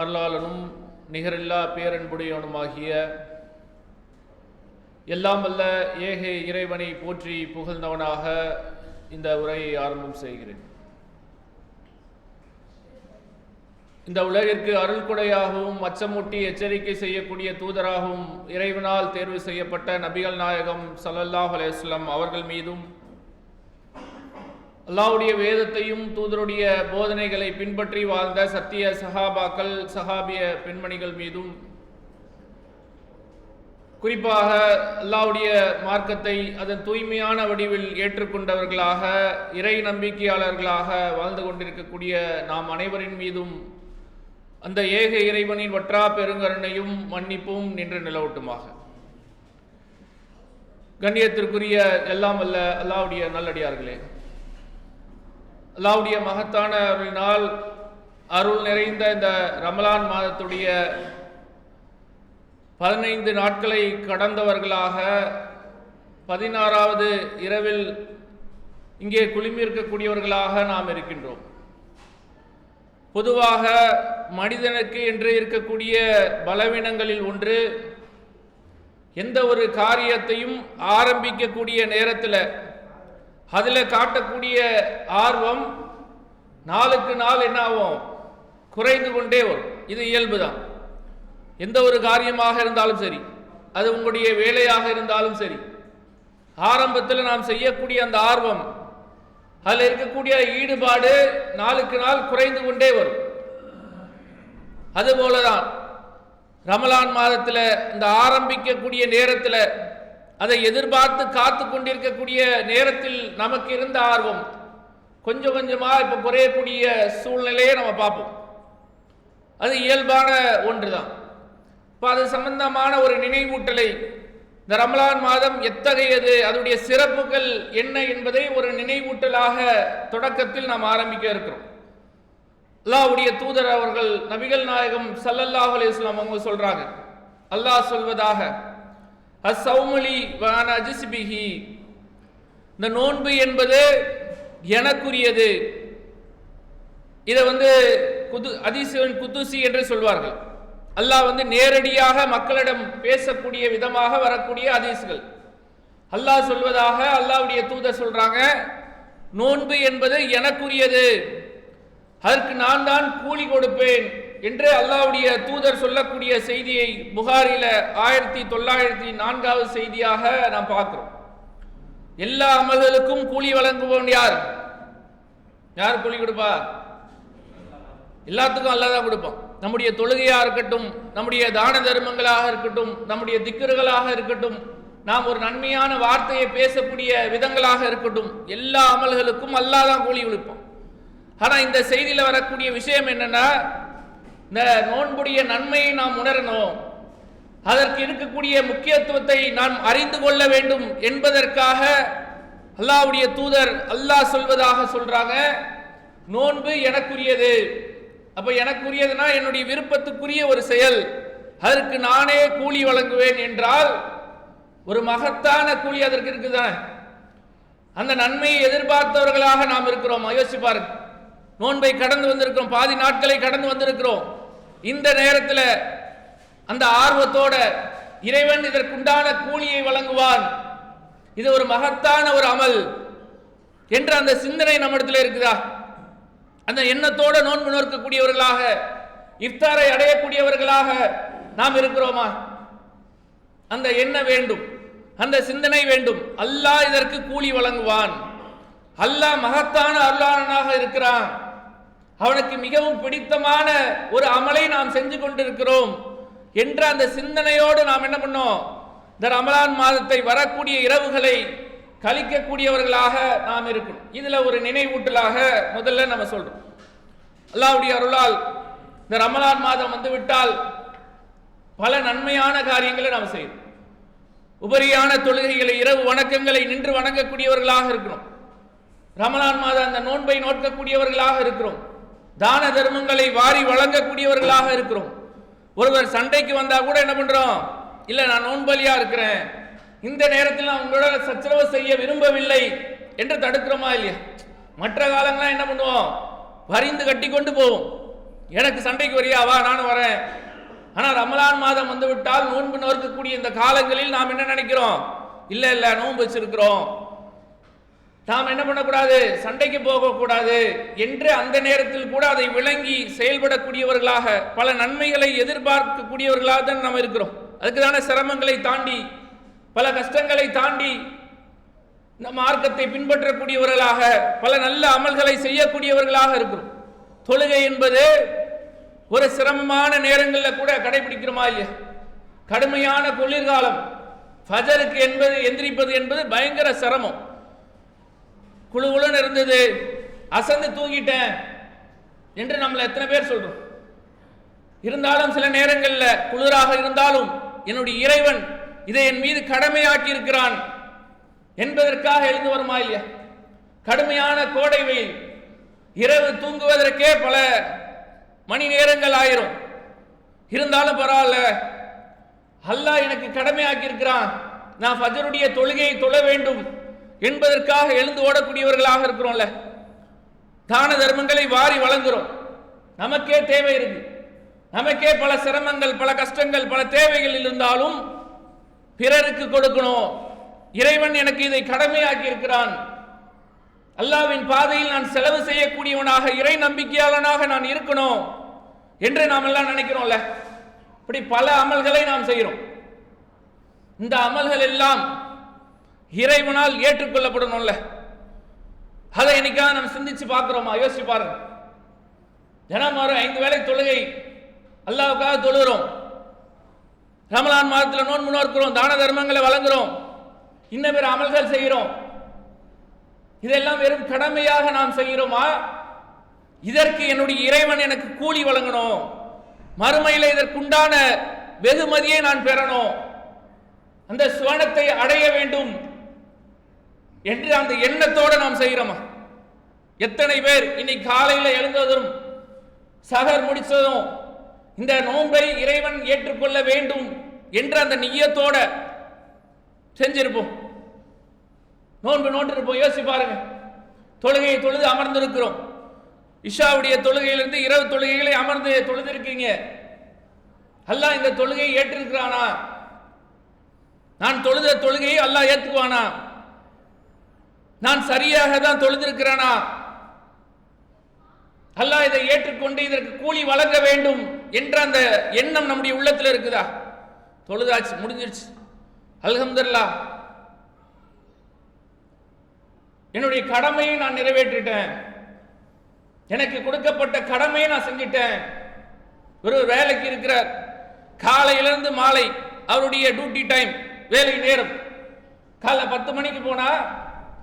அருளாளனும் நிகரில்லா பேரன்புடையவனுமாகிய எல்லாம் வல்ல ஏக இறைவனை போற்றி புகழ்ந்தவனாக இந்த உரையை ஆரம்பம் செய்கிறேன். இந்த உலகிற்கு அருள்கொடையாகவும் அச்சமூட்டி எச்சரிக்கை செய்யக்கூடிய தூதராகவும் இறைவனால் தேர்வு செய்யப்பட்ட நபிகள் நாயகம் சல்லல்லாஹ் அலையம் அவர்கள் மீதும் அல்லாவுடைய வேதத்தையும் தூதருடைய போதனைகளை பின்பற்றி வாழ்ந்த சத்திய சஹாபாக்கள் சஹாபிய பெண்மணிகள் மீதும் குறிப்பாக அல்லாவுடைய மார்க்கத்தை அதன் தூய்மையான வடிவில் ஏற்றுக்கொண்டவர்களாக இறை நம்பிக்கையாளர்களாக வாழ்ந்து கொண்டிருக்கக்கூடிய நாம் அனைவரின் மீதும் அந்த ஏக இறைவனின் வற்றா பெருங்கருணையும் மன்னிப்பும் நின்று நிலவட்டுமாக. கண்ணியத்திற்குரிய எல்லாம் அல்ல அல்லாவுடைய நல்லடியார்களே அல்லாவுடைய மகத்தான அருளினால் அருள் நிறைந்த இந்த ரமலான் மாதத்துடைய பதினைந்து நாட்களை கடந்தவர்களாக பதினாறாவது இரவில் இங்கே குளிமிருக்கக்கூடியவர்களாக நாம் இருக்கின்றோம். பொதுவாக மனிதனுக்கு என்று இருக்கக்கூடிய பலவீனங்களில் ஒன்று எந்த ஒரு காரியத்தையும் ஆரம்பிக்கக்கூடிய நேரத்தில் அதில் காட்டக்கூடிய ஆர்வம் நாளுக்கு நாள் என்ன ஆகும் குறைந்து கொண்டே வரும். இது இயல்பு தான் எந்த ஒரு காரியமாக இருந்தாலும் சரி அது உங்களுடைய வேலையாக இருந்தாலும் சரி ஆரம்பத்தில் நாம் செய்யக்கூடிய அந்த ஆர்வம் அதில் இருக்கக்கூடிய ஈடுபாடு நாளுக்கு நாள் குறைந்து கொண்டே வரும். அதுபோல தான் ரமலான் மாதத்தில் இந்த ஆரம்பிக்கக்கூடிய நேரத்தில் அதை எதிர்பார்த்து காத்து கொண்டிருக்கக்கூடிய நேரத்தில் நமக்கு இருந்த ஆர்வம் கொஞ்சம் கொஞ்சமாக இப்போ குறையக்கூடிய சூழ்நிலையை நம்ம பார்ப்போம். அது இயல்பான ஒன்று தான் இப்போ அது சம்பந்தமான ஒரு நினைவூட்டலை இந்த ரமலான் மாதம் எத்தகையது அதனுடைய சிறப்புகள் என்ன என்பதை ஒரு நினைவூட்டலாக தொடக்கத்தில் நாம் ஆரம்பிக்க இருக்கிறோம். அல்லாவுடைய தூதர் அவர்கள் நபிகள் நாயகம் சல்லல்லாஹ் இஸ்லாம் அவங்க சொல்றாங்க. அல்லாஹ் சொல்வதாக அசௌமலி வான அஜிஸ்பிஹி. இந்த நோன்பு என்பது எனக்குரியது. இதை வந்து குது அதிசவன் குத்துசி என்று சொல்வார்கள். அல்லாஹ் வந்து நேரடியாக மக்களிடம் பேசக்கூடிய விதமாக வரக்கூடிய அதிசுகள் அல்லாஹ் சொல்வதாக அல்லாவுடைய தூதர் சொல்றாங்க நோன்பு என்பது எனக்குரியது. அதற்கு நான் தான் கூலி கொடுப்பேன். என்று அல்லாவுடைய தூதர் சொல்லக்கூடிய செய்தியை புகாரில ஆயிரத்தி தொள்ளாயிரத்தி நான்காவது செய்தியாக நாம் பார்க்கிறோம். எல்லா அமல்களுக்கும் கூலி வழங்குபவன் யார்? யார் கூலி கொடுப்பா? எல்லாத்துக்கும் அல்லா தான் கொடுப்பான். நம்முடைய தொழுகையா இருக்கட்டும் நம்முடைய தான தர்மங்களாக இருக்கட்டும் நம்முடைய திக்கர்களாக இருக்கட்டும் நாம் ஒரு நன்மையான வார்த்தையை பேசக்கூடிய விதங்களாக இருக்கட்டும் எல்லா அமல்களுக்கும் அல்லா தான் கூலி கொடுப்பான். ஆனா இந்த செய்தியில வரக்கூடிய விஷயம் என்னன்னா இந்த நோன்புடைய நன்மையை நாம் உணரணும். அதற்கு இருக்கக்கூடிய முக்கியத்துவத்தை நாம் அறிந்து கொள்ள வேண்டும் என்பதற்காக அல்லாவுடைய தூதர் அல்லாஹ் சொல்வதாக சொல்றாங்க. நோன்பு எனக்குரியது. அப்ப எனக்குரியதுனா என்னுடைய விருப்பத்துக்குரிய ஒரு செயல். அதற்கு நானே கூலி வழங்குவேன் என்றால் ஒரு மகத்தான கூலி அதற்கு இருக்குதானே அந்த நன்மையை எதிர்பார்த்தவர்களாக நாம் இருக்கிறோம். யோசிச்சு நோன்பை கடந்து வந்திருக்கிறோம். பாதி நாட்களை கடந்து வந்திருக்கிறோம். இந்த நேரத்தில் அந்த ஆர்வத்தோட இறைவன் இதற்குண்டான கூலியை வழங்குவான். இது ஒரு மகத்தான ஒரு அமல் என்ற அந்த சிந்தனை நம்மிடத்தில் இருக்குதா? அந்த எண்ணத்தோட நோன்பு நோக்கக்கூடியவர்களாக இஃப்தாரை அடையக்கூடியவர்களாக நாம் இருக்கிறோமா? அந்த எண்ணம் வேண்டும் அந்த சிந்தனை வேண்டும். அல்லாஹ் இதற்கு கூலி வழங்குவான். அல்லாஹ் மகத்தான அருளாளனாக இருக்கிறான். அவனுக்கு மிகவும் பிடித்தமான ஒரு அமலை நாம் செஞ்சு கொண்டிருக்கிறோம் என்ற அந்த சிந்தனையோடு நாம் என்ன பண்ணோம்? இந்த ரமலான் மாதத்தை வரக்கூடிய இரவுகளை கழிக்கக்கூடியவர்களாக நாம் இருக்கணும். இதுல ஒரு நினைவூட்டலாக முதல்ல நம்ம சொல்றோம். அல்லாவுடைய அருளால் இந்த ரமலான் மாதம் வந்துவிட்டால் பல நன்மையான காரியங்களை நாம் செய்யணும். உபரியான தொழுகைகளை இரவு வணக்கங்களை நின்று வணங்கக்கூடியவர்களாக இருக்கிறோம் ரமலான் மாதம் அந்த நோன்பை நோக்கக்கூடியவர்களாக இருக்கிறோம் தான தர்மங்களை வாரி வழங்கக்கூடியவர்களாக இருக்கிறோம். ஒருவர் சண்டைக்கு வந்தா கூட என்ன பண்றோம்? இல்ல நான் நோன்பலியா இருக்கிறேன். இந்த நேரத்தில் நான் உங்களோட சச்சரவு செய்ய விரும்பவில்லை என்று தடுக்கிறோமா இல்லையா? மற்ற காலங்கள்லாம் என்ன பண்ணுவோம்? வரிந்து கட்டி கொண்டு போவோம். எனக்கு சண்டைக்கு வரியா? வா நானும் வரேன். ஆனால் ரமலான் மாதம் வந்துவிட்டால் நோன்பு நோக்கக்கூடிய இந்த காலங்களில் நாம் என்ன நினைக்கிறோம்? இல்லை இல்லை நோன்பு வச்சிருக்கிறோம். நாம் என்ன பண்ணக்கூடாது? சண்டைக்கு போகக்கூடாது என்று அந்த நேரத்தில் கூட அதை விளங்கி செயல்படக்கூடியவர்களாக பல நன்மைகளை எதிர்பார்க்கக்கூடியவர்களாக தான் நாம் இருக்கிறோம். அதுக்கு தானே சிரமங்களை தாண்டி பல கஷ்டங்களை தாண்டி இந்த மார்க்கத்தை பின்பற்றக்கூடியவர்களாக பல நல்ல அமல்களை செய்யக்கூடியவர்களாக இருக்கிறோம். தொழுகை என்பது ஒரு சிரமமான நேரங்களில் கூட கடைபிடிக்கிறோமா இல்லையா? கடுமையான குளிர்காலம். ஃபஜருக்கு என்பது எந்திரிப்பது என்பது பயங்கர சிரமம். குழு இருந்தது. அசந்து தூங்கிட்டேன் என்று நம்மள எத்தனை பேர் சொல்றோம்? இருந்தாலும் சில நேரங்களில் குளிராக இருந்தாலும் என்னுடைய இறைவன் இதை என் மீது கடமையாக்கி இருக்கிறான் என்பதற்காக எழுந்து வருமா இல்லையா? கடுமையான கோடை வெயில் இரவு தூங்குவதற்கே பல மணி நேரங்கள் ஆயிரும். இருந்தாலும் பரவாயில்ல. அல்லாஹ் எனக்கு கடமையாக்கி இருக்கிறான் நான் ஃபஜருடைய தொழுகையை தொழ வேண்டும். என்பதற்காக எழுந்து ஓடக்கூடியவர்களாக இருக்கிறோம்ல. தான தர்மங்களை வாரி வழங்குகிறோம் நமக்கே தேவை இருக்கு. நமக்கே பல சிரமங்கள் பல கஷ்டங்கள் பல தேவைகள் இருந்தாலும் பிறருக்கு கொடுக்கணும். இறைவன் எனக்கு இதை கடமையாக்கி இருக்கிறான். அல்லாவின் பாதையில் நான் செலவு செய்யக்கூடியவனாக இறை நம்பிக்கையாளனாக நான் இருக்கணும் என்று நாம் எல்லாம் நினைக்கிறோம்ல. இப்படி பல அமல்களை நாம் செய்கிறோம். இந்த அமல்கள் எல்லாம் இறைவனால் ஏற்றுக்கொள்ளப்படணும்ல. அதை இன்னைக்காக நம்ம சிந்திச்சு பார்க்குறோமா? யோசிச்சு பாருங்க. தினம் ஒரு ஐந்து வேளை தொழுகை அல்லாவுக்காக தொழுகிறோம். ரமலான் மாதத்தில் நோன்பு நோக்கிறோம் தான தர்மங்களை வழங்குறோம். இன்னும் பேர் அமல்கள் செய்கிறோம். இதெல்லாம் வெறும் கடமையாக நாம் செய்கிறோமா? இதற்கு என்னுடைய இறைவன் எனக்கு கூலி வழங்கணும். மறுமையில் இதற்குண்டான வெகுமதியை நான் பெறணும். அந்த சுவனத்தை அடைய வேண்டும். என்று அந்த எண்ணத்தோடு நாம் செய்கிறோமா? எத்தனை பேர் இன்னைக்கு காலையில் எழுந்ததும் சகர் முடித்ததும் இந்த நோன்பை இறைவன் ஏற்றுக்கொள்ள வேண்டும் என்ற அந்த நியத்தோட செஞ்சிருப்போம். நோன்பு நோட்டிருப்போம் யோசிச்சு பாருங்க. தொழுகையை தொழுது அமர்ந்திருக்கிறோம். இஷாவுடைய தொழுகையிலிருந்து இரவு தொழுகைகளை அமர்ந்து தொழுதிருக்கீங்க. அல்லாஹ் இந்த தொழுகையை ஏற்றிருக்கிறானா? நான் தொழுத தொழுகையை அல்லாஹ் ஏற்றுக்குவானா? நான் சரியாக தான் தொழுதிருக்கிறேனா? அல்லாஹ் இதை ஏற்றுக்கொண்டு இதற்கு கூலி வழங்க வேண்டும் என்ற அந்த எண்ணம் நம்முடைய உள்ளத்தில் இருக்குதா? தொழுதாச்சு முடிஞ்சிருச்சு. அல்ஹம்துல்லா என்னுடைய கடமையை நான் நிறைவேற்றிட்டேன். எனக்கு கொடுக்கப்பட்ட கடமையை நான் செஞ்சிட்டேன். ஒரு வேலைக்கு இருக்கிறார். காலையிலிருந்து மாலை அவருடைய டியூட்டி டைம் வேலை நேரம். காலைல பத்து மணிக்கு போனா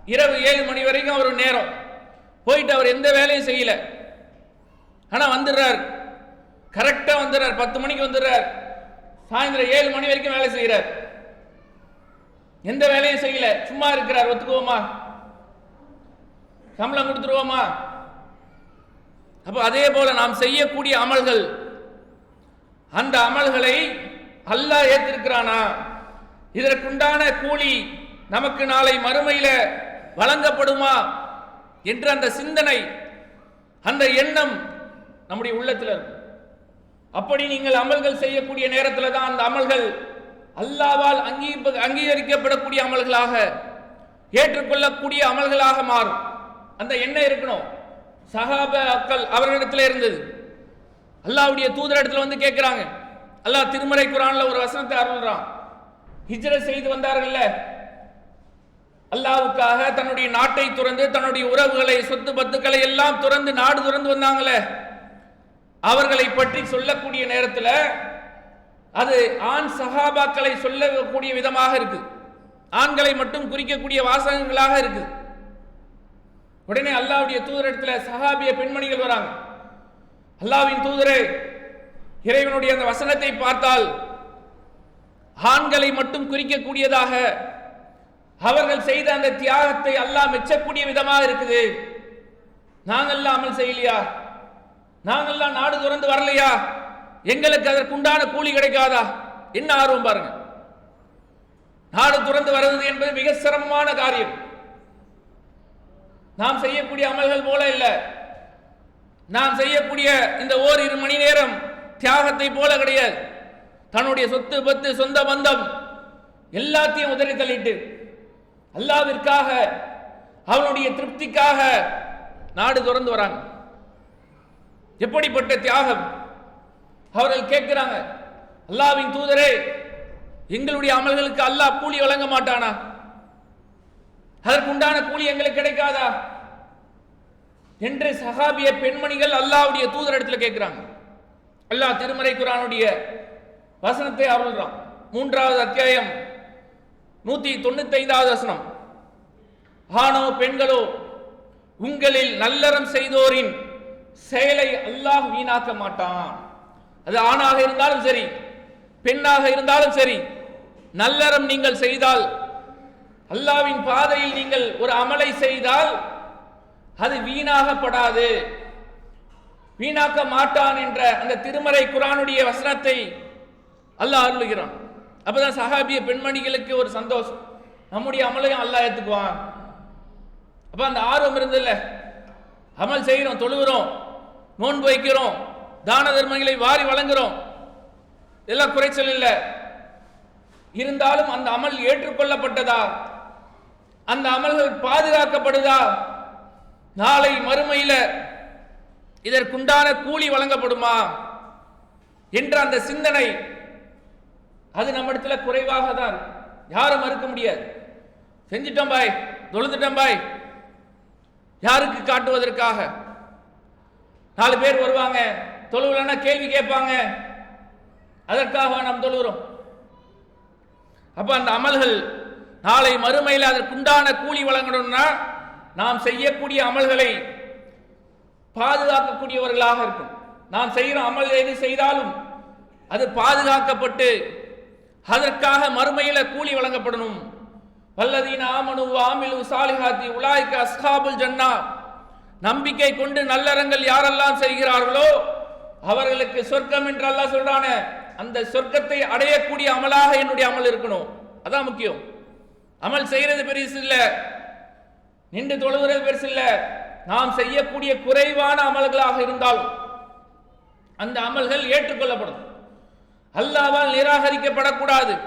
இரவு ஏழு மணி வரைக்கும் அவர் நேரம். போயிட்டு அவர் எந்த வேலையும் செய்யல. ஆனால் வந்துடுறார். கரெக்டாக வந்துடுறார். பத்து மணிக்கு வந்துடுறார். சாயந்தரம் ஏழு மணி வரைக்கும் வேலை செய்கிறார் எந்த வேலையும் செய்யல. சும்மா இருக்கிறார். ஒத்துக்குவோமா? சம்பளம் கொடுத்துருவோமா? அப்போ அதே போல நாம் செய்யக்கூடிய அமல்கள். அந்த அமல்களை அல்லாஹ் ஏத்திருக்கிறானா? இதற்குண்டான கூலி நமக்கு நாளை மறுமையில வழங்கப்படுமா என்ற அந்த சிந்தனை அந்த எண்ணம் நம்முடைய உள்ளத்தில் இருக்கும். அப்படி நீங்கள் அமல்கள் செய்யக்கூடிய நேரத்தில் தான் அந்த அமல்கள் அல்லாவால் அங்கீ அங்கீகரிக்கப்படக்கூடிய அமல்களாக ஏற்றுக்கொள்ளக்கூடிய அமல்களாக மாறும். அந்த எண்ணம் இருக்கணும். சகாப அக்கள் அவர்களிடத்தில் இருந்தது. அல்லாவுடைய தூதரிடத்தில் இடத்துல வந்து கேட்குறாங்க அல்லாஹ் திருமறை குரானில் ஒரு வசனத்தை அருள்றான். ஹிஜ்ரத் செய்து வந்தார்கள்ல அல்லாவுக்காக தன்னுடைய நாட்டை துறந்து தன்னுடைய உறவுகளை சொத்து பத்துக்களை எல்லாம் துறந்து நாடு துறந்து வந்தாங்களே. அவர்களை பற்றி சொல்லக்கூடிய நேரத்தில் அது ஆண் சஹாபாக்களை சொல்லக்கூடிய விதமாக இருக்கு. ஆண்களை மட்டும் குறிக்கக்கூடிய வாசகங்களாக இருக்கு. உடனே அல்லாவுடைய தூதரிடத்துல சஹாபிய பெண்மணிகள் வராங்க. அல்லாவின் தூதரே இறைவனுடைய அந்த வசனத்தை பார்த்தால் ஆண்களை மட்டும் குறிக்கக்கூடியதாக அவர்கள் செய்த அந்த தியாகத்தை அல்லாஹ் மெச்சக்கூடிய விதமாக இருக்குது. நாங்கள்லாம் அமல் செய்யலையா? நாங்கெல்லாம் நாடு துறந்து வரலையா? எங்களுக்கு அதற்குண்டான கூலி கிடைக்காதா? என்ன ஆர்வம் பாருங்க. நாடு துறந்து வருவது என்பது மிக சிரமமான காரியம். நாம் செய்யக்கூடிய அமல்கள் போல இல்லை. நாம் செய்யக்கூடிய இந்த ஓரிரு மணி நேரம் தியாகத்தை போல கிடையாது. தன்னுடைய சொத்து பத்து சொந்த பந்தம் எல்லாத்தையும் உதறி தள்ளிட்டு அல்லாவிற்காக அவனுடைய திருப்திக்காக நாடு திறந்து வராங்க. எப்படிப்பட்ட தியாகம்? அவர்கள் கேட்கிறாங்க அல்லாவின் தூதரே எங்களுடைய அமல்களுக்கு அல்லாஹ் கூலி வழங்க மாட்டானா? அதற்குண்டான கூலி எங்களுக்கு கிடைக்காதா? என்று சஹாபிய பெண்மணிகள் அல்லாவுடைய தூதர் இடத்துல கேட்கிறாங்க. அல்லாஹ் திருமறை குரானுடைய வசனத்தை அருள்றான். மூன்றாவது அத்தியாயம் நூத்தி தொண்ணூத்தி ஐந்தாவது வசனம். ஆணோ பெண்களோ உங்களில் நல்லறம் செய்தோரின் செயலை அல்லாஹ் வீணாக்க மாட்டான். அது ஆணாக இருந்தாலும் சரி பெண்ணாக இருந்தாலும் சரி நல்லறம் நீங்கள் செய்தால் அல்லாவின் பாதையில் நீங்கள் ஒரு அமலை செய்தால் அது வீணாகப்படாது. வீணாக்க மாட்டான் என்ற அந்த திருமறை குரானுடைய வசனத்தை அல்லாஹ் அருளுகிறான். அப்பதான் சஹாபிய பெண்மணிகளுக்கு ஒரு சந்தோஷம். நம்முடைய அமலையும் அல்லாஹ் ஏத்துக்குவான். அப்ப அந்த ஆர்வம் இருந்ததில்ல அமல் செய்கிறோம் தொழுகிறோம் நோன்பு வைக்கிறோம் தான தர்மங்களை வாரி வழங்குறோம். இதெல்லாம் குறைச்சல் இல்லை. இருந்தாலும் அந்த அமல் ஏற்றுக்கொள்ளப்பட்டதா? அந்த அமல்கள் பாதுகாக்கப்படுதா? நாளை மறுமையில் இதற்குண்டான கூலி வழங்கப்படுமா? என்ற அந்த சிந்தனை அது நம்மிடத்துல குறைவாக தான் யாரும் மறுக்க முடியாது. செஞ்சிட்டோம் பாய் தொழுதுட்டோம் பாய். யாருக்கு காட்டுவதற்காக? நாலு பேர் வருவாங்க தொழுவலன்னா கேள்வி கேட்பாங்க. அதற்காக நாம் தொழுகிறோம்? அப்ப அந்த அமல்கள் நாளை மறுமையில் அதற்குண்டான கூலி வழங்கணும்னா நாம் செய்யக்கூடிய அமல்களை பாதுகாக்கக்கூடியவர்களாக இருக்கும். நாம் செய்கிற அமல் எது செய்தாலும் அது பாதுகாக்கப்பட்டு அதற்காக மறுமையில் கூலி வழங்கப்படணும். வல்லதீன ஆமனு ஆமிலு சாலிஹாத்தி உலாய்க்க அஸ்ஹாபுல் ஜன்னா. நம்பிக்கை கொண்டு நல்லறங்கள் யாரெல்லாம் செய்கிறார்களோ அவர்களுக்கு சொர்க்கம் என்று அல்லாஹ் சொல்றானே அந்த சொர்க்கத்தை அடையக்கூடிய அமலாக என்னுடைய அமல் இருக்கணும். அதான் முக்கியம். அமல் செய்யறது பெருசு இல்ல. நின்று தொழுகிறது பெருசு இல்ல. நாம் செய்யக்கூடிய குறைவான அமல்களாக இருந்தாலும் அந்த அமல்கள் ஏற்றுக்கொள்ளப்படும். அல்லாவால் நிராகரிக்கப்படக்கூடாது.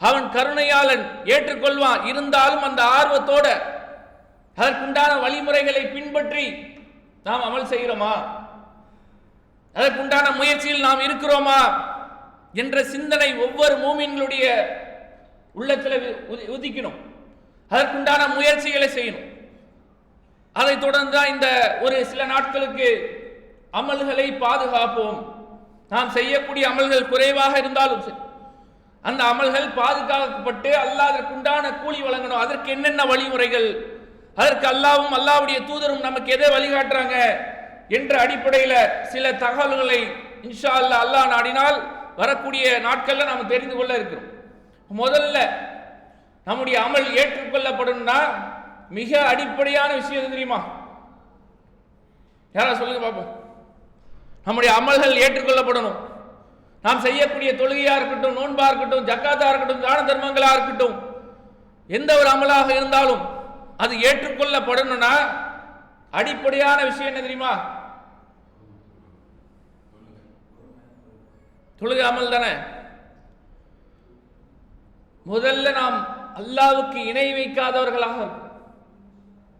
அவன் கருணையாளன் ஏற்றுக்கொள்வான். இருந்தாலும் அந்த ஆர்வத்தோட அதற்குண்டான வழிமுறைகளை பின்பற்றி நாம் அமல் செய்கிறோமா? அதற்குண்டான முயற்சியில் நாம் இருக்கிறோமா? என்ற சிந்தனை ஒவ்வொரு மூமின்களுடைய உள்ளத்தில் உதி- உதிக்கணும். அதற்குண்டான முயற்சிகளை செய்யணும். அதைத் தொடர்ந்து தான் இந்த ஒரு சில நாட்களுக்கு அமல்களை பாதுகாப்போம். நாம் செய்யக்கூடிய அமல்கள் குறைவாக இருந்தாலும் சரி. அந்த அமல்கள் பாதுகாக்கப்பட்டு அல்லாஹ் அதற்குண்டான கூலி வழங்கணும். அதற்கு என்னென்ன வழிமுறைகள்? அதற்கு அல்லாவும் அல்லாவுடைய தூதரும் நமக்கு எதை வழிகாட்டுறாங்க என்ற அடிப்படையில் சில தகவல்களை இன்ஷா அல்லாஹ் அல்லாஹ் நாடினால் வரக்கூடிய நாட்களில் நாம் தெரிந்து கொள்ள இருக்கிறோம். முதல்ல நம்முடைய அமல் ஏற்றுக்கொள்ளப்படும்னா மிக அடிப்படையான விஷயம் எது தெரியுமா? யாரா சொல்லுங்க பார்ப்போம் நம்முடைய அமல்கள் ஏற்றுக்கொள்ளப்படணும். நாம் செய்யக்கூடிய தொழுகையா இருக்கட்டும் நோன்பா இருக்கட்டும் ஜக்காத்தா இருக்கட்டும் தான தர்மங்களா இருக்கட்டும் எந்த ஒரு அமலாக இருந்தாலும் அது ஏற்றுக்கொள்ளப்படணும்னா அடிப்படையான விஷயம் என்ன தெரியுமா? தொழுகை அமல் தானே. முதல்ல நாம் அல்லாவுக்கு இணை வைக்காதவர்களாக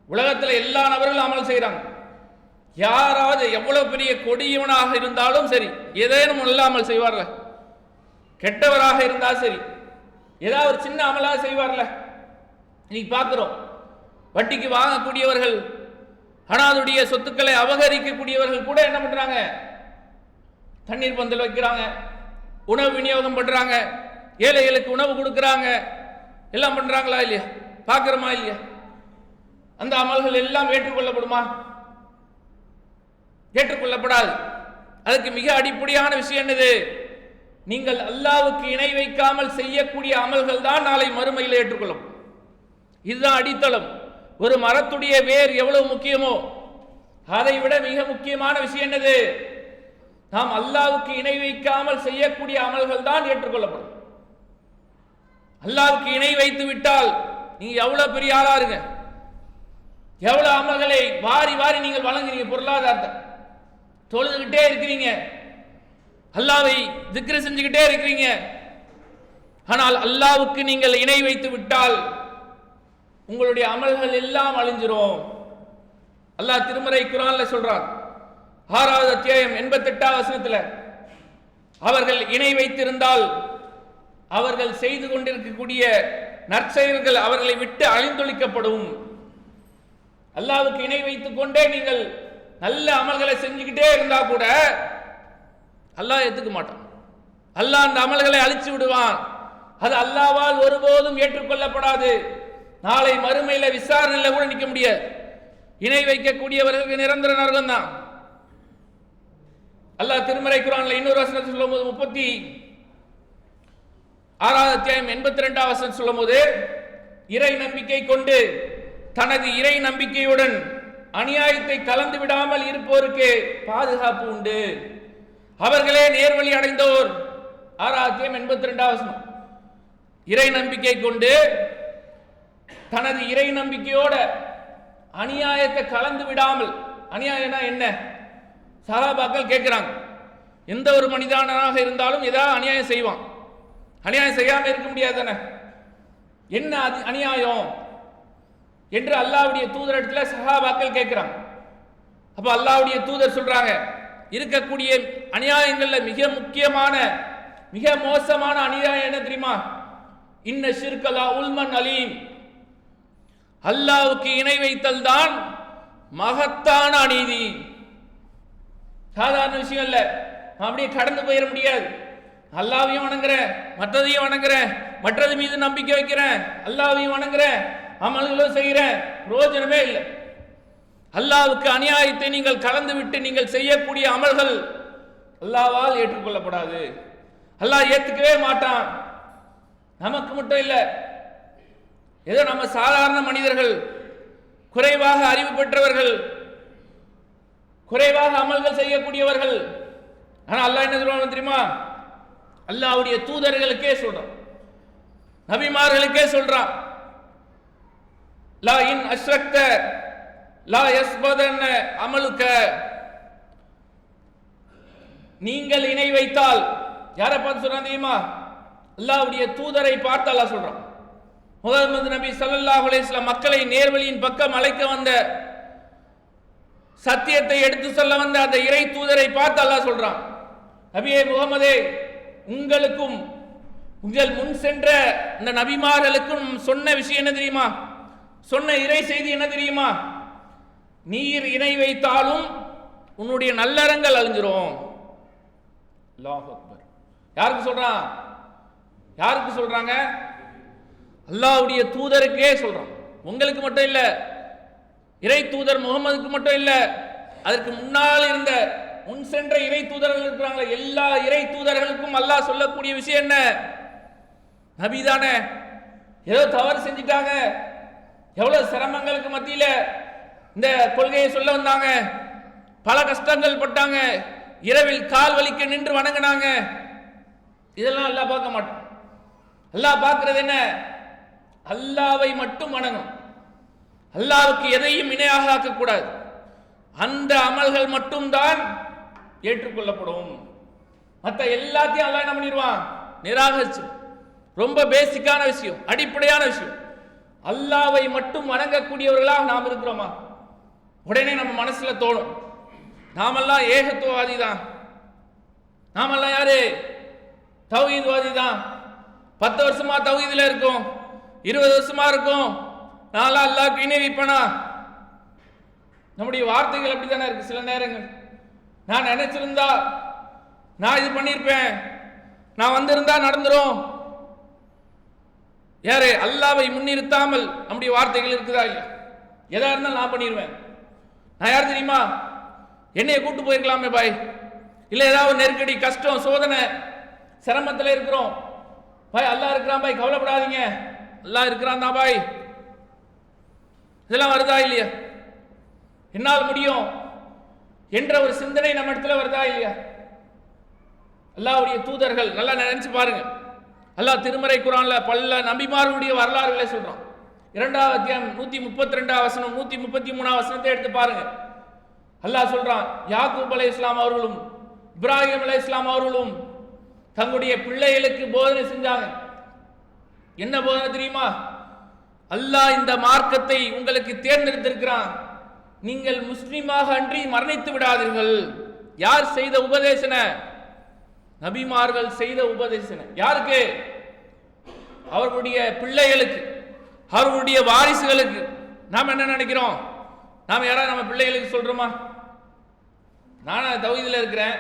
உலகத்தில் எல்லா நபர்களும் அமல் செய்கிறாங்க யாராவது எவ்வளவு பெரிய கொடியவனாக இருந்தாலும் சரி ஏதேனும் இல்லாமல் செய்வார்ல. கெட்டவராக இருந்தால் சரி ஏதாவது ஒரு சின்ன அமலாக செய்வார்ல. இன்னைக்கு பார்க்குறோம் வட்டிக்கு வாங்கக்கூடியவர்கள் அனாதுடைய சொத்துக்களை அபகரிக்கக்கூடியவர்கள் கூட என்ன பண்றாங்க? தண்ணீர் பந்தல் வைக்கிறாங்க உணவு விநியோகம் பண்றாங்க ஏழைகளுக்கு உணவு கொடுக்குறாங்க. எல்லாம் பண்றாங்களா இல்லையா? பார்க்குறோமா இல்லையா? அந்த அமல்கள் எல்லாம் ஏற்றுக்கொள்ளப்படுமா? ஏற்றுக்கொள்ளப்படாது. அதுக்கு மிக அடிப்படையான விஷயம் என்னது? நீங்கள் அல்லாவுக்கு இணை வைக்காமல் செய்யக்கூடிய அமல்கள் தான் நாளை மறுமையில் ஏற்றுக்கொள்ளும். இதுதான் அடித்தளம். ஒரு மரத்துடைய வேர் எவ்வளவு முக்கியமோ அதை விட மிக முக்கியமான விஷயம் என்னது? நாம் அல்லாவுக்கு இணை வைக்காமல் செய்யக்கூடிய அமல்கள் தான் ஏற்றுக்கொள்ளப்படும். அல்லாவுக்கு இணை வைத்து விட்டால் நீங்க எவ்வளவு பெரிய ஆளா இருங்க. எவ்வளவு அமல்களை வாரி வாரி நீங்கள் வழங்குறீங்க பொருளாதாரத்தை. தொழுதுகிட்டே இருக்கிறீங்க. அல்லாவை திக்ர செஞ்சுக்கிட்டே இருக்கிறீங்க. ஆனால் அல்லாவுக்கு நீங்கள் இணை வைத்து விட்டால் உங்களுடைய அமல்கள் எல்லாம் அழிஞ்சிரும். அல்லாஹ் திருமறை குரான்ல சொல்றான். ஆறாவது அத்தியாயம் எண்பத்தெட்டாம் வசனத்துல அவர்கள் இணை வைத்திருந்தால் அவர்கள் செய்து கொண்டிருக்கக்கூடிய நற்செயல்கள் அவர்களை விட்டு அழிந்தொழிக்கப்படும். அல்லாவுக்கு இணை வைத்துக் கொண்டே நீங்கள் நல்ல அமல்களை செஞ்சுக்கிட்டே இருந்தா கூட அல்லாஹ் ஏத்துக்க மாட்டான். அல்லாஹ் அந்த அமல்களை அழிச்சு விடுவான். அது அல்லாவால் ஒருபோதும் ஏற்றுக்கொள்ளப்படாது. நாளை மறுமையில் விசாரணையில் கூட நிற்க முடியாது. இணை வைக்கக்கூடியவர்களுக்கு நிரந்தர நரகம் தான். அல்லாஹ் திருமறை குரான்ல இன்னொரு வசனத்தை சொல்லும் போது முப்பத்தி ஆறாவது அத்தியாயம் எண்பத்தி ரெண்டாம் வசனம் சொல்லும் போது இறை நம்பிக்கை கொண்டு தனது இறை நம்பிக்கையுடன் அநியாயத்தை கலந்து விடாமல் இருப்போருக்கு பாதுகாப்பு உண்டு. அவர்களே நேர்வழி அடைந்தோர். ஆறாவது எண்பத்தி ரெண்டாவது இறை நம்பிக்கை கொண்டு தனது இறை நம்பிக்கையோட அநியாயத்தை கலந்து விடாமல் அநியாயம்னா என்ன? சகாபாக்கள் கேட்கிறாங்க. எந்த ஒரு மனிதனாக இருந்தாலும் ஏதாவது அநியாயம் செய்வான்? அநியாயம் செய்யாமல் இருக்க முடியாது தானே என்ன அது அநியாயம்? என்று அல்லாவுடைய தூதர் இடத்துல சஹாபாக்கள் கேட்கிறாங்க. அப்ப அல்லாவுடைய தூதர் சொல்றாங்க இருக்கக்கூடிய அநியாயங்கள்ல மிக முக்கியமான மிக மோசமான அநியாயம் என்ன தெரியுமா? இன்ன ஷிர்கலா உல்மன் அலீம். அல்லாவுக்கு இணை வைத்தல் தான் மகத்தான அநீதி. சாதாரண விஷயம் இல்ல. அப்படியே கடந்து போயிட முடியாது. அல்லாவையும் வணங்குறேன் மற்றதையும் வணங்குறேன் மற்றது மீது நம்பிக்கை வைக்கிறேன் அல்லாவையும் வணங்குறேன். அமல்களும் செய்கிறேன் பிரயோஜனமே இல்லை. அல்லாவுக்கு அநியாயத்தை நீங்கள் கலந்து விட்டு நீங்கள் செய்யக்கூடிய அமல்கள் அல்லாவால் ஏற்றுக்கொள்ளப்படாது. அல்லாஹ் ஏற்றுக்கவே மாட்டான். நமக்கு மட்டும் இல்லை. ஏதோ நம்ம சாதாரண மனிதர்கள் குறைவாக அறிவு பெற்றவர்கள் குறைவாக அமல்கள் செய்யக்கூடியவர்கள். ஆனால் அல்லாஹ் என்ன சொல்லுவாங்க தெரியுமா? அல்லாஹ்வுடைய தூதர்களுக்கே சொல்றான். நபிமார்களுக்கே சொல்றான். லா இன் அஸ்ரக்த லா யஸ்பதன்ன அமலுக்க நீங்கள் இணை வைத்தால் யாரை பார்த்து சொல்றான் தெரியுமா? அல்லாவுடைய தூதரை பார்த்து அல்லா சொல்றான். முகமது நபி சல்லாஹ் அலைஹி மக்களை நேர்வழியின் பக்கம் அழைக்க வந்த சத்தியத்தை எடுத்து சொல்ல வந்த அந்த இறை தூதரை பார்த்து அல்லா சொல்றான். நபியே முகமதே உங்களுக்கும் உங்கள் முன் சென்ற இந்த நபிமார்களுக்கும் சொன்ன விஷயம் என்ன தெரியுமா? சொன்ன இறை செய்தி என்ன தெரியுமா? நீர் இணை வைத்தாலும் உன்னுடைய நல்லறங்கள் அழிஞ்சிரும். யாருக்கு சொல்றான்? யாருக்கு சொல்றாங்க? அல்லாவுடைய தூதருக்கே சொல்றான். உங்களுக்கு மட்டும் இல்ல இறை தூதர் முகமதுக்கு மட்டும் இல்ல அதற்கு முன்னால் இருந்த முன் சென்ற இறை தூதர்கள் இருக்கிறாங்க எல்லா இறை தூதர்களுக்கும் அல்லாஹ் சொல்லக்கூடிய விஷயம் என்ன? நபி தானே. ஏதோ தவறு செஞ்சிட்டாங்க. எவ்வளவு சிரமங்களுக்கு மத்தியில இந்த கொள்கையை சொல்ல வந்தாங்க? பல கஷ்டங்கள் பட்டாங்க. இரவில் கால் வலிக்க நின்று வணங்கினாங்க. இதெல்லாம் அல்லாஹ் பார்க்க மாட்டோம் அல்லாஹ் பார்க்கறது என்ன? அல்லாவை மட்டும் வணங்கும். அல்லாவுக்கு எதையும் இணையாக ஆக்கக்கூடாது அந்த அமல்கள் மட்டும்தான் ஏற்றுக்கொள்ளப்படும். மற்ற எல்லாத்தையும் அல்லா என்ன பண்ணிடுவான்? நிராகரிச்சு ரொம்ப பேசிக்கான விஷயம் அடிப்படையான விஷயம். அல்லாவை மட்டும் வணங்கக்கூடியவர்களாக நாம் இருக்கிறோமா? உடனே நம்ம மனசுல தோணும். நாமெல்லாம் ஏகத்துவவாதி தான் நாமெல்லாம் யாரு? தௌஹீத்வாதி தான் பத்து வருஷமா தௌஹீதில் இருக்கும். இருபது வருஷமா இருக்கும். நான்லாம் அல்லாஹ்க்கு இணை நம்முடைய வார்த்தைகள் அப்படித்தானே இருக்கு சில நேரங்கள். நான் நினைச்சிருந்தா நான் இது பண்ணியிருப்பேன். நான் வந்திருந்தா நடந்துரும். யாரே அல்லாவை முன்னிறுத்தாமல் நம்முடைய வார்த்தைகள் இருக்குதா இல்லையா? எதா இருந்தாலும் நான் பண்ணிடுவேன் நான் யார் தெரியுமா? என்னைய கூட்டு போயிருக்கலாமே பாய். இல்லை ஏதாவது ஒரு நெருக்கடி கஷ்டம் சோதனை சிரமத்தில் இருக்கிறோம். பாய் அல்லாஹ் இருக்கிறான் பாய் கவலைப்படாதீங்க. அல்லாஹ் இருக்கிறான் தான் பாய். இதெல்லாம் வருதா இல்லையா? என்னால் முடியும் என்ற ஒரு சிந்தனை நம்ம இடத்துல வருதா இல்லையா? எல்லாவுடைய தூதர்கள் நல்லா நினைச்சு பாருங்கள் அல்லாஹ் திருமறை குரான்ல பல்ல நபிமார்களுடைய வரலாறுகளை சொல்றான். இரண்டாவது அத்தியாயம் நூத்தி முப்பத்தி ரெண்டாவது வசனம் நூத்தி முப்பத்தி மூணாவது வசனத்தை எடுத்து பாருங்க. அல்லாஹ் சொல்றான் யாக்கூப் அலை இஸ்லாம் அவர்களும் இப்ராஹிம் அலை இஸ்லாம் அவர்களும் தங்களுடைய பிள்ளைகளுக்கு போதனை செஞ்சாங்க. என்ன போதனை தெரியுமா? அல்லாஹ் இந்த மார்க்கத்தை உங்களுக்கு தேர்ந்தெடுத்திருக்கிறான். நீங்கள் முஸ்லீமாக அன்றி மரணித்து விடாதீர்கள். யார் செய்த உபதேசன? நபிமார்கள் செய்த உபதேசன யாருக்கு? அவர்களுடைய பிள்ளைகளுக்கு அவர்களுடைய வாரிசுகளுக்கு. நாம் என்ன நினைக்கிறோம்? நாம் யாராவது நம்ம பிள்ளைகளுக்கு சொல்றோமா? நானும் தகுதியில் இருக்கிறேன்.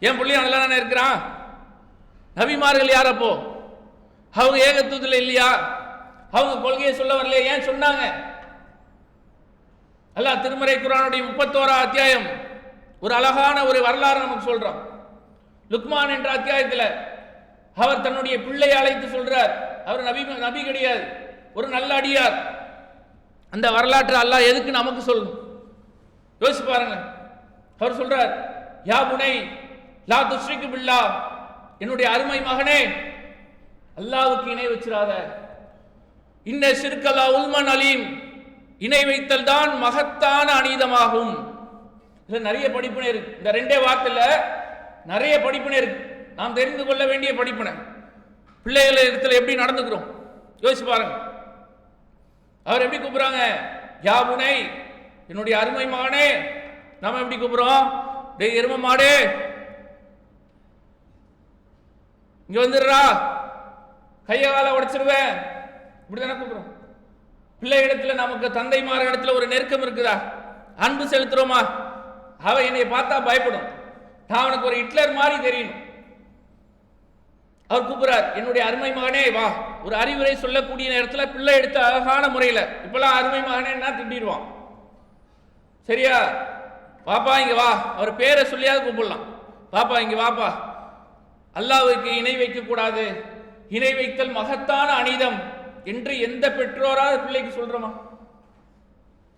என் பிள்ளையும் நல்லா தானே இருக்கிறான்? நபிமார்கள் யார் அப்போ? அவங்க ஏகத்துவத்தில் இல்லையா? அவங்க கொள்கையை சொல்ல வரலையே? ஏன் சொன்னாங்க? அல்லாஹ் திருமறை குரானுடைய முப்பத்தோரா அத்தியாயம் ஒரு அழகான ஒரு வரலாறு நமக்கு சொல்கிறோம் லுக்மான் என்ற அத்தியாயத்தில் அவர் தன்னுடைய பிள்ளையை அழைத்து சொல்றார். அவர் நபி நபி கிடையாது. ஒரு நல்ல அடியார். அந்த வரலாற்று அல்லாஹ் எதுக்கு நமக்கு சொல்லணும் யோசிச்சு பாருங்க அவர் சொல்றார் யா புனை லா துஷ்ரிக்கு பில்லா. என்னுடைய அருமை மகனே அல்லாவுக்கு இணை வச்சிடாத இன்ன சிறுக்கல்லா உல்மன் அலீம். இணை வைத்தல் தான் மகத்தான அநீதமாகும். இதில் நிறைய படிப்பினை இருக்கு. இந்த ரெண்டே வார்த்தையில் நிறைய படிப்பினை இருக்கு. நாம் தெரிந்து கொள்ள வேண்டிய படிப்பினை. பிள்ளைகள் இடத்துல எப்படி நடந்துக்கிறோம்? யோசிச்சு பாருங்க. அவர் எப்படி கூப்பிடுறாங்க? யாபுனை என்னுடைய அருமை மகனே நம்ம எப்படி கூப்பிடுறோம்? டேய் எரும மாடே. இங்க வந்துடுறா. கைய காலை உடைச்சிருவேன். இப்படிதானே கூப்பிடுறோம். பிள்ளை இடத்துல நமக்கு தந்தைமார் இடத்துல ஒரு நெருக்கம் இருக்குதா? அன்பு செலுத்துறோமா? அவ என்னை பார்த்தா பயப்படும். நான் அவனுக்கு ஒரு ஹிட்லர் மாதிரி தெரியணும் அவர் கூப்பிடுறார் என்னுடைய அருமை மகனே வா. ஒரு அறிவுரை சொல்லக்கூடிய நேரத்தில் பிள்ளை எடுத்த அழகான முறையில் இப்பெல்லாம் அருமை மகனேன்னா திட்டிடுவான். சரியா? பாப்பா இங்கே வா. அவர் பேரை சொல்லியாவது கூப்பிடலாம். பாப்பா இங்கே வாப்பா. அல்லாவுக்கு இணை வைக்கக்கூடாது. இணை வைத்தல் மகத்தான அனிதம் என்று எந்த பெற்றோராவது பிள்ளைக்கு சொல்கிறோமா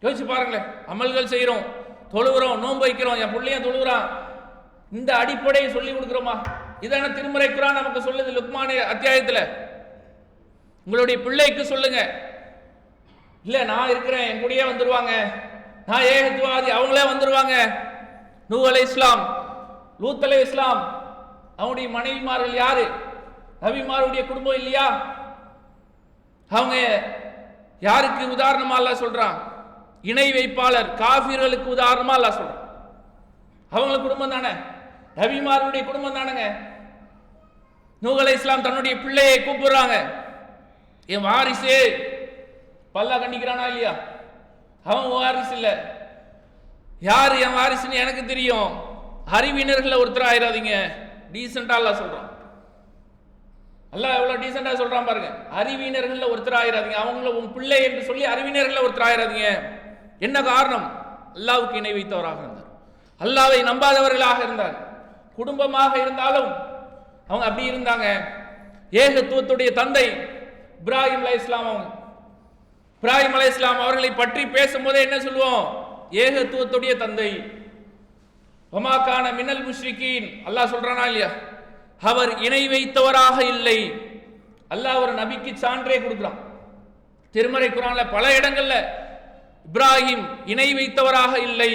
யோசிச்சு பாருங்களேன் அமல்கள் செய்கிறோம் தொழுகிறோம் நோன்பு வைக்கிறோம் என் பிள்ளையும் தொழுகிறான். இந்த அடிப்படையை சொல்லி கொடுக்குறோமா? இதான திருமுறை குரான் நமக்கு சொல்லுது லுக்மான அத்தியாயத்தில். உங்களுடைய பிள்ளைக்கு சொல்லுங்க. இல்லை நான் இருக்கிறேன் என் கூடயே வந்துருவாங்க. நான் ஏகத்துவாதி அவங்களே வந்துருவாங்க. நூ அலை இஸ்லாம் லூத் அலை இஸ்லாம் அவனுடைய மனைவிமார்கள் யாரு? ரவிமாருடைய குடும்பம் இல்லையா? அவங்க யாருக்கு உதாரணமா அல்லாஹ் சொல்றான்? இணை வைப்பாளர் காஃபிர்களுக்கு உதாரணமா அல்லாஹ் சொல்றான். அவங்களுக்கு குடும்பம் தானே? நபிமாருடைய குடும்பம் தானுங்க. நூகலை இஸ்லாம் தன்னுடைய பிள்ளையை கூப்பிடுறாங்க. என் வாரிசு பல்லா கண்டிக்கிறானா இல்லையா? அவன் வாரிசு இல்ல. யார் என் வாரிசுன்னு எனக்கு தெரியும். அறிவினர்கள் ஒருத்தர் ஆயிராதீங்க. டீசெண்டா அல்லாஹ் சொல்றான். அல்லாஹ் எவ்வளவு டீசெண்டா சொல்றான் பாருங்க. அறிவினர்கள் ஒருத்தர் ஆயிராதீங்க. அவங்கள உன் பிள்ளை என்று சொல்லி அறிவினர்கள் ஒருத்தர் ஆயிராதீங்க. என்ன காரணம்? அல்லாவுக்கு இணை வைத்தவராக இருந்தார். அல்லாவை நம்பாதவர்களாக இருந்தார். குடும்பமாக இருந்தாலும் அவங்க அப்படி இருந்தாங்க. ஏகத்துவத்துடைய தந்தை இப்ராஹிம் அலை இஸ்லாம் அவங்க இப்ராஹிம் அலை இஸ்லாம் அவர்களை பற்றி பேசும்போதே என்ன சொல்லுவோம்? ஏகத்துவத்துடைய தந்தை. ஒமாக்கான மின்னல் முஷ்ரிகீன் அல்லாஹ் சொல்றானா இல்லையா? அவர் இணை வைத்தவராக இல்லை. அல்லாஹ் ஒரு நபிக்கு சான்றே கொடுக்குறான். திருமறை குரான்ல பல இடங்கள்ல இப்ராஹிம் இணை வைத்தவராக இல்லை.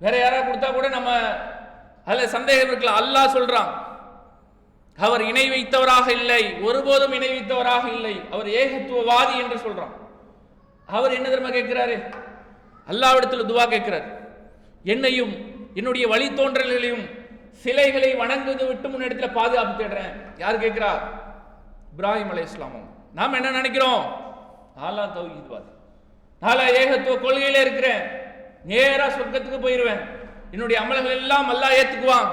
வேற யாராவது கொடுத்தா கூட நம்ம அல்ல சந்தேகம் இருக்கலாம் அல்லாஹ் சொல்றான். அவர் இணை வைத்தவராக இல்லை ஒருபோதும் இணை வைத்தவராக இல்லை. அவர் ஏகத்துவவாதி என்று சொல்றான். அவர் என்ன தெரியுமா கேட்கிறாரு? அல்லாவிடத்தில் துவா கேட்கிறார். என்னையும் என்னுடைய வழித்தோன்றல்களையும் சிலைகளை வணங்குவது விட்டு முன்னெடுத்துல பாதுகாப்பு தேடுறேன். யார் கேட்கிறா? இப்ராஹிம் அலை இஸ்லாமும் நாம் என்ன நினைக்கிறோம்? நாலா தௌஹீத்வாதி. நாலா ஏகத்துவ கொள்கையில இருக்கிறேன். நேராக சொர்க்கத்துக்கு போயிடுவேன் என்னுடைய அமல்கள் எல்லாம் அல்லா ஏத்துக்குவான்.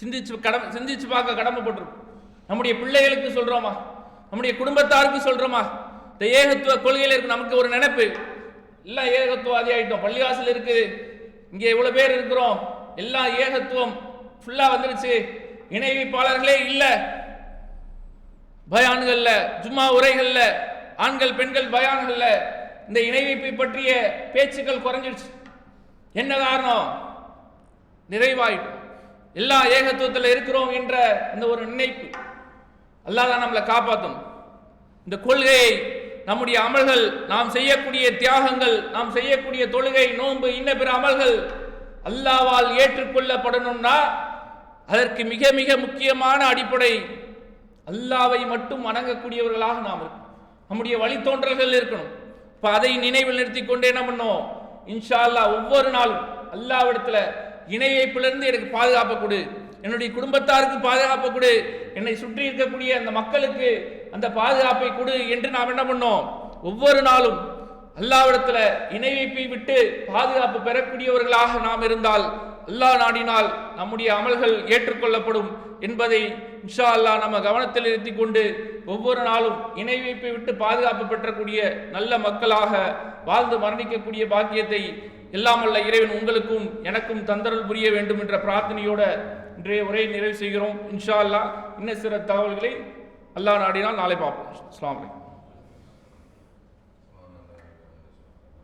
சிந்திச்சு கடமை சிந்திச்சு பார்க்க கடமைப்பட்டிருக்கும். நம்முடைய பிள்ளைகளுக்கு சொல்றோமா? நம்முடைய குடும்பத்தாருக்கு சொல்றோமா? இந்த ஏகத்துவ கொள்கையில் இருக்கு நமக்கு ஒரு நினைப்பு. எல்லாம் ஏகத்துவாதி ஆகிட்டோம் பள்ளிவாசல் இருக்குது இங்கே இவ்வளோ பேர் இருக்கிறோம். எல்லாம் ஏகத்துவம் ஃபுல்லாக வந்துருச்சு. இணைவிப்பாளர்களே இல்லை. பயான்களில் ஜும்மா உரைகளில் ஆண்கள் பெண்கள் பயான்களில் இந்த இணைவிப்பை பற்றிய பேச்சுக்கள் குறைஞ்சிடுச்சு என்ன காரணம்? நிறைவாயிடும். எல்லா ஏகத்துவத்தில் இருக்கிறோம் என்ற இந்த ஒரு நினைப்பு. அல்லாஹ் தான் நம்மளை காப்பாற்றும் இந்த கொள்கையை நம்முடைய அமல்கள் நாம் செய்யக்கூடிய தியாகங்கள் நாம் செய்யக்கூடிய தொழுகை நோன்பு இன்ன பிற அமல்கள் அல்லாவால் ஏற்றுக்கொள்ளப்படணும்னா அதற்கு மிக மிக முக்கியமான அடிப்படை அல்லாவை மட்டும் வணங்கக்கூடியவர்களாக நாம் இருக்கணும். நம்முடைய வழித்தோன்றல்கள் இருக்கணும். இப்போ அதை நினைவில் நிறுத்தி கொண்டு என்ன பண்ணோம்? இன்ஷா அல்லாஹ் ஒவ்வொரு நாளும் அல்லாவிடத்துல இணை வைப்பிலிருந்து எனக்கு பாதுகாப்பு கொடு. என்னுடைய குடும்பத்தாருக்கு பாதுகாப்பு கொடு. என்னை சுற்றி இருக்கக்கூடிய அந்த மக்களுக்கு அந்த பாதுகாப்பை கொடு என்று நாம் என்ன பண்ணோம்? ஒவ்வொரு நாளும் அல்லாவிடத்துல இணை வைப்பை விட்டு பாதுகாப்பு பெறக்கூடியவர்களாக நாம் இருந்தால் அல்லாஹ் நாடினால் நம்முடைய அமல்கள் ஏற்றுக்கொள்ளப்படும் என்பதை இன்ஷா அல்லாஹ் நம்ம கவனத்தில் நிறுத்தி கொண்டு ஒவ்வொரு நாளும் இணை வைப்பை விட்டு பாதுகாப்பு பெற்றக்கூடிய நல்ல மக்களாக வாழ்ந்து மரணிக்கக்கூடிய பாக்கியத்தை எல்லாம் இறைவன் உங்களுக்கும் எனக்கும் தந்தரல் புரிய வேண்டும் என்ற பிரார்த்தனையோட இன்றைய உரையை நிறைவு செய்கிறோம். இன்ஷா அல்லா இன்னும் சில தகவல்களை அல்லாஹ் நாடினால் நாளை பார்ப்போம். அஸ்லாம்